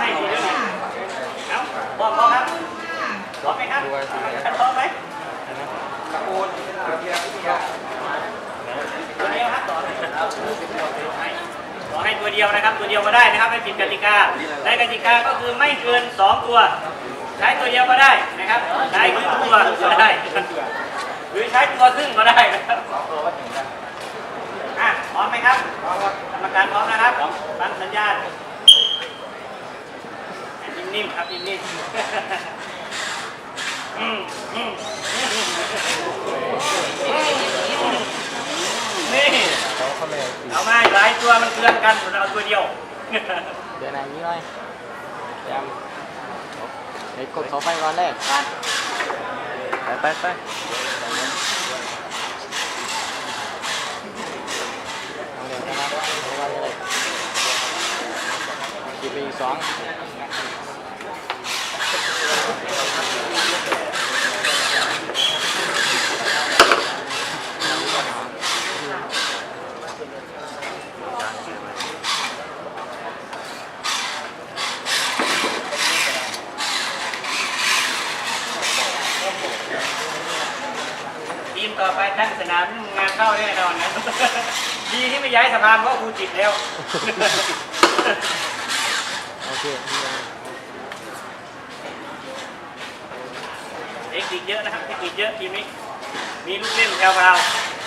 ให้ดีด้วยนี่เอ้าพร้อมพร้อครับร้อมไหมครับร้อมไหมตะโกนตัวเดียวครับต่อให้ขอให้ตัวเดียวนะครับ ตัวเดียวก็ได้นะครับไม่ผิดกติกาในกติกาก็คือไม่เกิน 2 ตัว ใช้ตัวเดียวก็ได้นะครับใช้ครึ่งตัวก็ได้หรือใช้ตัวครึ่งก็ได้นะครับอะพร้อมไหมครับกรรมการพร้อมนะครับฟังสัญญาณ นิ่มๆครับนิ่มๆอืมอืมนี่เขาเขาเลยเอามาหลายตัวมันเกลือนกันเราเอาตัวเดียว เดี๋ยวไหนนี้หน่อยยายามเดี๋ยวกดเขาไฟก่อนแรกไปไปไปเอาเดี๋ยวนะครับเอาไว้เลยหยิบไปอีกสอง ทีมต่อไปตั้งสนามงานเข้าแน่นอนนะดีที่ไม่ย้ายสะพานเพราะครูจิตแล้ว โอเคเทคนิคเยอะนะครับเทคนิคเยอะทีมนี้มีลูกเล่นแถวๆ